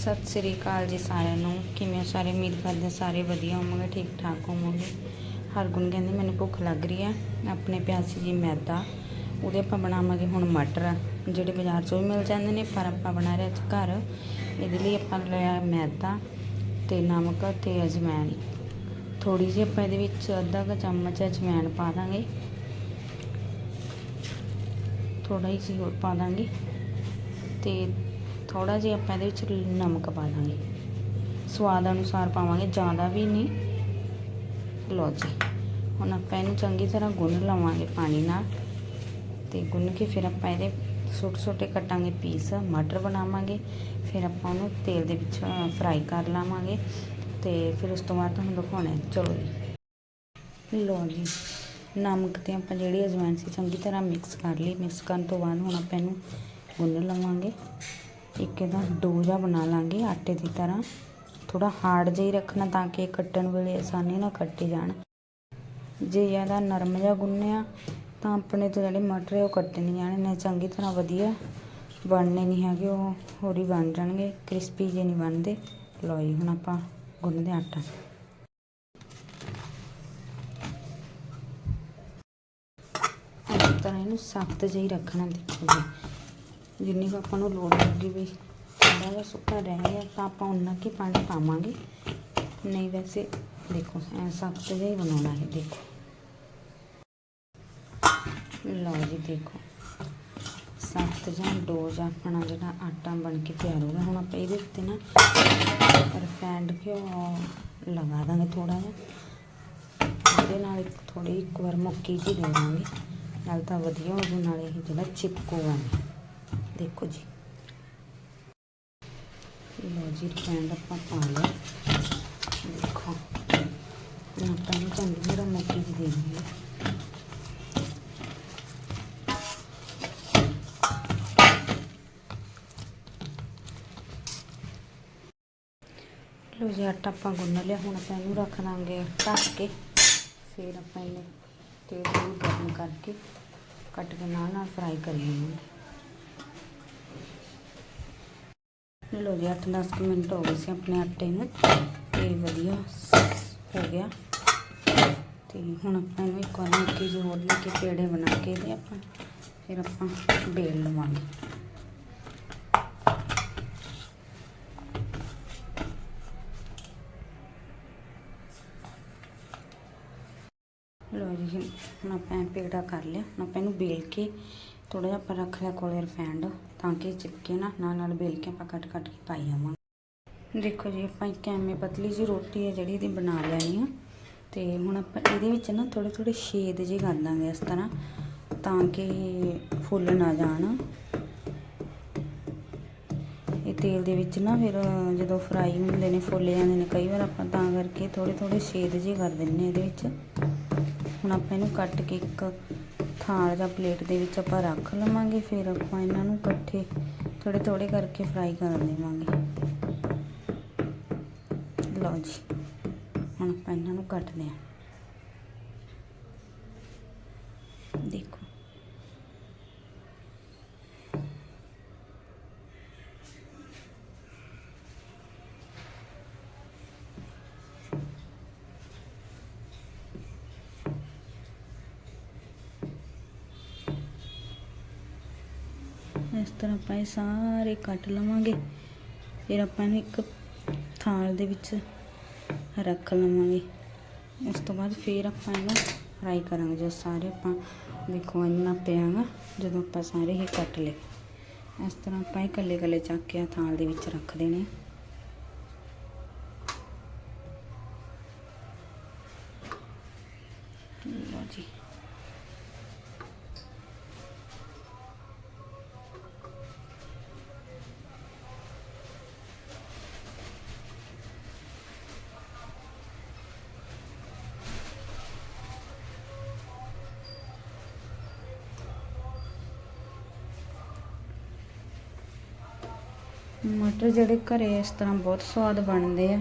ਸਤਿ ਸ੍ਰੀ ਅਕਾਲ ਜੀ ਸਾਰਿਆਂ ਨੂੰ। ਕਿਵੇਂ ਸਾਰੇ? ਉਮੀਦ ਕਰਦੇ ਹਾਂ ਸਾਰੇ ਵਧੀਆ ਹੋਵੋਗੇ, ਠੀਕ ਠਾਕ ਹੋਵੋਗੇ। ਹਰਗੁਣ ਕਹਿੰਦੀ, ਮੈਨੂੰ ਭੁੱਖ ਲੱਗ ਰਹੀ ਹੈ। ਆਪਣੇ ਪਿਆਸੀ ਜੀ ਮੈਦਾ, ਉਹਦੇ ਆਪਾਂ ਬਣਾਵਾਂਗੇ ਹੁਣ ਮਟਰ, ਜਿਹੜੇ ਬਾਜ਼ਾਰ 'ਚੋਂ ਵੀ ਮਿਲ ਜਾਂਦੇ ਨੇ, ਪਰ ਆਪਾਂ ਬਣਾ ਰਹੇ ਅੱਜ ਘਰ। ਇਹਦੇ ਲਈ ਆਪਾਂ ਲਿਆ ਮੈਦਾ ਤੇ ਨਮਕ ਤੇ ਅਜਵਾਇਣ ਥੋੜੀ ਜਿਹੀ ਆਪਾਂ ਇਹਦੇ ਵਿੱਚ ਅੱਧਾ ਕੁ ਚਮਚ ਅਜਵਾਇਣ ਪਾ ਦਾਂਗੇ। ਥੋੜਾ ਹੀ ਸੀ ਹੋਰ ਪਾ ਦਾਂਗੇ ਤੇ ਥੋੜਾ ਜਿਹਾ ਆਪਾਂ ਇਹਦੇ ਵਿੱਚ ਨਮਕ ਪਾ ਦਾਂਗੇ। ਸਵਾਦ ਅਨੁਸਾਰ ਪਾਵਾਂਗੇ, ਜ਼ਿਆਦਾ ਵੀ ਨਹੀਂ। ਲਓ ਜੀ, ਹੁਣ ਆਪਾਂ ਇਹਨੂੰ ਚੰਗੀ ਤਰ੍ਹਾਂ ਗੁੰਨ ਲਵਾਂਗੇ ਪਾਣੀ ਨਾਲ। ਤੇ ਗੁੰਨ ਕੇ ਫਿਰ ਆਪਾਂ ਇਹਦੇ ਛੋਟੇ ਛੋਟੇ ਕੱਟਾਂਗੇ ਪੀਸ, ਮਟਰ ਬਣਾਵਾਂਗੇ। ਫਿਰ ਆਪਾਂ ਉਹਨੂੰ ਤੇਲ ਦੇ ਵਿੱਚ ਫਰਾਈ ਕਰ ਲਾਵਾਂਗੇ ਤੇ ਫਿਰ ਉਸ ਤੋਂ ਬਾਅਦ ਤੁਹਾਨੂੰ ਦਿਖਾਉਣਾ ਚਲੋ ਜੀ। ਲੋ ਜੀ, ਨਮਕ ਤੇ ਆਪਾਂ ਜਿਹੜੀ ਅਜਵਾਇਣ ਸੀ ਚੰਗੀ ਤਰ੍ਹਾਂ ਮਿਕਸ ਕਰ ਲਈ। ਮਿਕਸ ਕਰਨ ਤੋਂ ਬਾਅਦ ਹੁਣ ਆਪਾਂ ਇਹਨੂੰ ਗੁੰਨ ਲਵਾਂਗੇ। ਇੱਕ ਇਹਦਾ ਡੋ ਜਿਹਾ ਬਣਾ ਲਾਂਗੇ ਆਟੇ ਦੀ ਤਰ੍ਹਾਂ। ਥੋੜਾ ਹਾਰਡ ਜਿਹਾ ਹੀ ਰੱਖਣਾ ਤਾਂ ਕਿ ਇਹ ਕੱਟਣ ਵੇਲੇ ਆਸਾਨੀ ਨਾਲ ਕੱਟੇ ਜਾਣ। ਜੇ ਜ਼ਿਆਦਾ ਨਰਮ ਜਿਹਾ ਗੁੰਨਿਆ ਤਾਂ ਆਪਣੇ ਤੋਂ ਜਿਹੜੇ ਮਟਰ ਉਹ ਕੱਟੇ ਨਹੀਂ ਜਾਣੇ ਨੇ। ਚੰਗੀ ਤਰ੍ਹਾਂ ਵਧੀਆ ਬਣਨੇ ਨਹੀਂ ਹੈਗੇ, ਉਹ ਹੋਰ ਹੀ ਬਣ ਜਾਣਗੇ। ਕ੍ਰਿਸਪੀ ਜੇ ਨਹੀਂ ਬਣਦੇ। ਲਓ ਜੀ, ਹੁਣ ਆਪਾਂ ਗੁੰਨਦੇ ਆਟਾ। ਇਸ ਤਰ੍ਹਾਂ ਇਹਨੂੰ ਸਖਤ ਜਿਹਾ ਹੀ ਰੱਖਣਾ ਦੇਖੋ ਜੀ। ਜਿੰਨੀ ਕੁ ਆਪਾਂ ਨੂੰ ਲੋੜ ਲੱਗੀ ਵੀ ਥੋੜਾ ਜਿਹਾ ਸੁੱਕਾ ਰਹਿ ਗਿਆ, ਤਾਂ ਆਪਾਂ ਉਨਾ ਕੀ ਪਾਣੀ ਪਾਵਾਂਗੇ। ਨਹੀਂ ਵੈਸੇ ਦੇਖੋ, ਐ ਸਖਤ ਜਿਹਾ ਹੀ ਬਣਾਉਣਾ ਹੈ, ਦੇਖੋ। ਲਓ ਜੀ, ਦੇਖੋ। ਸਖਤ ਜਿਹਾ ਡੋ ਜਿਹਾ ਆਪਣਾ ਜਿਹੜਾ ਆਟਾ ਬਣ ਕੇ ਤਿਆਰ ਹੋ ਗਿਆ, ਹੁਣ ਆਪਾਂ ਇਹਦੇ ਉੱਤੇ ਨਾ ਰਿਫਾਈਂਡ ਘਿਓ ਲਗਾ ਦਾਂਗੇ ਥੋੜਾ ਜਿਹਾ। ਇਹਦੇ ਨਾਲ ਇੱਕ ਥੋੜੀ ਇੱਕ ਵਾਰ ਮੁੱਕੀ ਜੀ ਦੇ ਦਾਂਗੇ ਨਾਲ ਤਾਂ ਵਧੀਆ ਹੋ ਜੂ ਨਾਲੇ ਇਹ ਜਿਹੜਾ ਚਿਪਕੂਗਾ ਨਹੀਂ ਦੇਖੋ ਜੀ। ਲਓ ਜੀ ਰਿਫਾਈਂਡ ਆਪਾਂ ਪਾ ਲਿਆ। ਦੇਖੋ ਹੁਣ ਆਪਾਂ ਨੂੰ ਚੰਗੀ ਤਰ੍ਹਾਂ ਮੁੱਕੀ ਜੀ ਦੇ ਦਿੰਦੇ ਲੋ ਜੀ, ਆਟਾ ਆਪਾਂ ਗੁੰਨ ਲਿਆ। ਹੁਣ ਆਪਾਂ ਇਹਨੂੰ ਰੱਖ ਦਾਂਗੇ ਢੱਕ ਕੇ। ਫਿਰ ਆਪਾਂ ਇਹਨੂੰ ਤੇਲ ਨੂੰ ਗਰਮ ਕਰਕੇ ਕੱਟ ਕੇ ਨਾਲ ਨਾਲ ਫਰਾਈ ਕਰੀਏ। ਲੋ ਜੀ 8-10 ਮਿੰਟ ਹੋ ਗਏ ਸੀ ਆਪਣੇ ਆਟੇ ਨੂੰ, ਤੇ ਵਧੀਆ ਹੋ ਗਿਆ। ਤੇ ਹੁਣ ਆਪਾਂ ਇਹਨੂੰ ਇੱਕ ਵਾਰ ਮਿੱਟੀ ਜਿਹੀ ਹੋਰ ਲੈ ਕੇ ਪੇੜੇ ਬਣਾ ਕੇ ਇਹਦੇ ਆਪਾਂ, ਫਿਰ ਆਪਾਂ ਬੇਲ ਲਵਾਂਗੇ। ਲੋ ਜੀ, ਹੁਣ ਆਪਾਂ ਪੇੜਾ ਕਰ ਲਿਆ, ਹੁਣ ਆਪਾਂ ਇਹਨੂੰ ਬੇਲ ਕੇ ਥੋੜਾ ਜਿਹਾ ਆਪਾਂ ਰੱਖ ਲਿਆ ਕੋਲੇ ਰਿਫਾਈਂਡ ਤਾਂ ਕਿ ਚਿਪਕੇ ਨਾ, ਨਾਲ ਨਾਲ ਬੇਲ ਕੇ ਆਪਾਂ ਕੱਟ ਕੱਟ ਕੇ ਪਾਈ ਜਾਵਾਂਗੇ। ਦੇਖੋ ਜੀ, ਆਪਾਂ ਇੱਕ ਐਵੇਂ ਪਤਲੀ ਜੀ ਰੋਟੀ ਹੈ ਜਿਹੜੀ ਇਹਦੀ ਬਣਾ ਲੈਣੀ ਆ ਤੇ ਹੁਣ ਆਪਾਂ ਇਹਦੇ ਵਿੱਚ ਨਾ ਥੋੜੇ ਥੋੜੇ ਛੇਦ ਜਿਹੇ ਕਰ ਦਾਂਗੇ ਇਸ ਤਰ੍ਹਾਂ, ਤਾਂ ਕਿ ਫੁੱਲ ਨਾ ਜਾਣ। ਇਹ ਤੇਲ ਦੇ ਵਿੱਚ ਨਾ ਫਿਰ ਜਦੋਂ ਫਰਾਈ ਹੁੰਦੇ ਨੇ, ਫੁੱਲ ਜਾਂਦੇ ਨੇ, ਕਈ ਵਾਰ ਆਪਾਂ ਤਾਂ ਕਰਕੇ ਥੋੜੇ ਥੋੜੇ ਛੇਦ ਜਿਹੇ ਕਰ ਦਿੰਨੇ ਇਹਦੇ ਵਿੱਚ। ਹੁਣ ਆਪਾਂ ਇਹਨੂੰ ਕੱਟ ਕੇ ਇੱਕ ਥਾਲ ਜਾਂ ਪਲੇਟ ਦੇ ਵਿੱਚ ਆਪਾਂ ਰੱਖ ਲਵਾਂਗੇ, ਫਿਰ ਆਪਾਂ ਇਹਨਾਂ ਨੂੰ ਇਕੱਠੇ ਥੋੜੇ ਥੋੜੇ ਕਰਕੇ ਫਰਾਈ ਕਰ ਦੇਵਾਂਗੇ। ਲਓ ਜੀ, ਹੁਣ ਆਪਾਂ ਇਹਨਾਂ ਨੂੰ ਕੱਟਦੇ ਹਾਂ। ਦੇਖੋ। ਇਸ ਤਰ੍ਹਾਂ ਆਪਾਂ ਇਹ ਸਾਰੇ ਕੱਟ ਲਵਾਂਗੇ। ਫਿਰ ਆਪਾਂ ਇਹਨੂੰ ਇੱਕ ਥਾਲ ਦੇ ਵਿੱਚ ਰੱਖ ਲਵਾਂਗੇ। ਉਸ ਤੋਂ ਬਾਅਦ ਫਿਰ ਆਪਾਂ ਇਹਨੂੰ ਫਰਾਈ ਕਰਾਂਗੇ। ਜਦੋਂ ਸਾਰੇ ਆਪਾਂ ਦੇਖੋ ਇੰਨਾ ਪਿਆਗਾ, ਜਦੋਂ ਆਪਾਂ ਸਾਰੇ ਇਹ ਕੱਟ ਲਏ। ਇਸ ਤਰ੍ਹਾਂ ਆਪਾਂ ਇਹ ਕੱਲੇ ਕੱਲੇ ਚੱਕ ਕੇ ਥਾਲ ਦੇ ਵਿੱਚ ਰੱਖ ਦੇਣੇ ਲਓ ਜੀ। ਮਟਰ ਜਿਹੜੇ ਘਰੇ ਇਸ ਤਰ੍ਹਾਂ ਬਹੁਤ ਸਵਾਦ ਬਣਦੇ ਆ।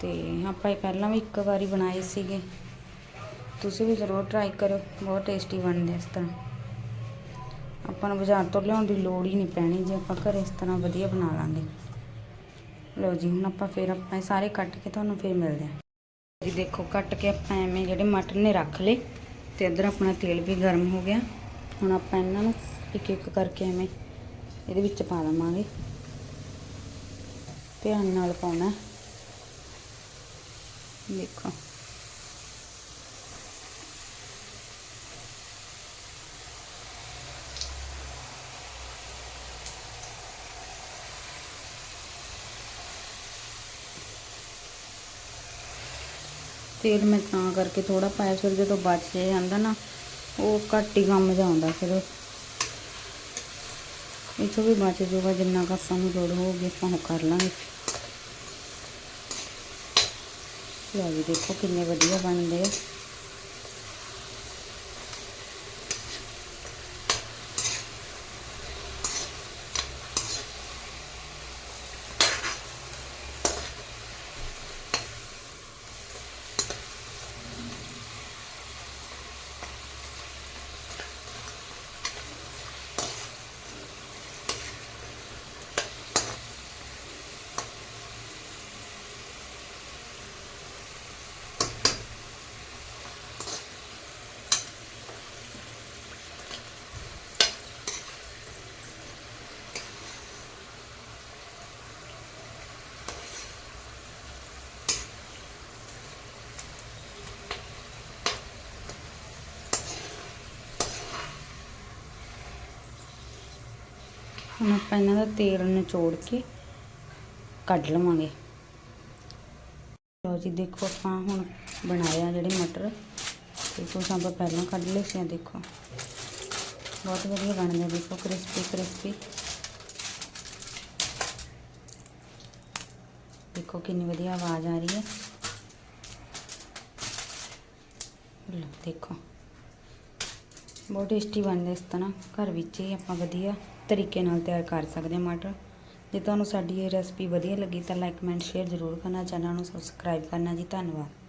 ਤੇ ਆਪਾਂ ਇਹ ਪਹਿਲਾਂ ਵੀ ਇੱਕ ਵਾਰੀ ਬਣਾਏ ਸੀਗੇ। ਤੁਸੀਂ ਵੀ ਜ਼ਰੂਰ ਟਰਾਈ ਕਰੋ ਬਹੁਤ ਟੇਸਟੀ ਬਣਦੇ ਇਸ ਤਰ੍ਹਾਂ। ਆਪਾਂ ਨੂੰ ਬਾਜ਼ਾਰ ਤੋਂ ਲਿਆਉਣ ਦੀ ਲੋੜ ਹੀ ਨਹੀਂ ਪੈਣੀ, ਜੇ ਆਪਾਂ ਘਰੇ ਇਸ ਤਰ੍ਹਾਂ ਵਧੀਆ ਬਣਾ ਲਾਂਗੇ। ਲਓ ਜੀ, ਹੁਣ ਆਪਾਂ ਫਿਰ ਆਪਾਂ ਇਹ ਸਾਰੇ ਕੱਟ ਕੇ ਤੁਹਾਨੂੰ ਫਿਰ ਮਿਲਦੇ ਹਾਂ ਜੀ ਦੇਖੋ, ਕੱਟ ਕੇ ਆਪਾਂ ਐਵੇਂ ਜਿਹੜੇ ਮਟਰ ਨੇ ਰੱਖ ਲਏ, ਤੇ ਇੱਧਰ ਆਪਣਾ ਤੇਲ ਵੀ ਗਰਮ ਹੋ ਗਿਆ। ਹੁਣ ਆਪਾਂ ਇਹਨਾਂ ਨੂੰ ਇੱਕ ਇੱਕ ਕਰਕੇ ਐਵੇਂ ਇਹਦੇ ਵਿੱਚ ਪਾ ਲਵਾਂਗੇ। ਧਿਆਨ ਨਾਲ ਪਾਉਣਾ। ਦੇਖੋ। ਤੇਲ ਮੈਂ ਤਾਂ ਕਰਕੇ ਥੋੜਾ ਪਾਇਆ, ਫਿਰ ਜਦੋਂ ਬਚ ਜਾਂਦਾ ਨਾ, ਉਹ ਘੱਟ ਹੀ ਕੰਮ ਜਾਂਦਾ ਫਿਰ ਇਹ ਤੋਂ ਵੀ ਬਚ ਜੂਗਾ ਜਿੰਨਾ ਕੁ ਸਾਨੂੰ ਨੂੰ ਲੋੜ ਹੋਊਗੀ ਆਪਾਂ ਉਹ ਕਰ ਲਾਂਗੇ। ਲਓ ਜੀ, ਦੇਖੋ ਕਿੰਨੇ ਵਧੀਆ ਬਣਦੇ ਆ। ਹੁਣ ਆਪਾਂ ਇਹਨਾਂ ਦਾ ਤੇਲ ਨਿਚੋੜ ਕੇ ਕੱਢ ਲਵਾਂਗੇ। ਲਓ ਜੀ, ਦੇਖੋ ਆਪਾਂ ਹੁਣ ਬਣਾਇਆ ਜਿਹੜੇ ਮਟਰ। ਤੇ ਕੁਛ ਆਪਾਂ ਪਹਿਲਾਂ ਕੱਢ ਲਏ ਸੀ ਦੇਖੋ। ਬਹੁਤ ਵਧੀਆ ਬਣਦੇ ਆ ਦੇਖੋ ਕ੍ਰਿਸਪੀ ਕ੍ਰਿਸਪੀ ਦੇਖੋ ਕਿੰਨੀ ਵਧੀਆ ਆਵਾਜ਼ ਆ ਰਹੀ ਹੈ। ਦੇਖੋ। ਬਹੁਤ ਟੇਸਟੀ ਬਣਦੇ ਇਸ ਤਰ੍ਹਾਂ। ਘਰ ਵਿੱਚ ਹੀ ਆਪਾਂ ਵਧੀਆ ਤਰੀਕੇ ਨਾਲ ਤਿਆਰ ਕਰ ਸਕਦੇ ਹਾਂ ਮਟਰ। ਜੇ ਤੁਹਾਨੂੰ ਸਾਡੀ ਇਹ ਰੈਸਪੀ ਵਧੀਆ ਲੱਗੀ ਤਾਂ ਲਾਈਕ ਕਮੈਂਟ ਸ਼ੇਅਰ ਜ਼ਰੂਰ ਕਰਨਾ। ਚੈਨਲ ਨੂੰ ਸਬਸਕ੍ਰਾਈਬ ਕਰਨਾ ਜੀ। ਧੰਨਵਾਦ।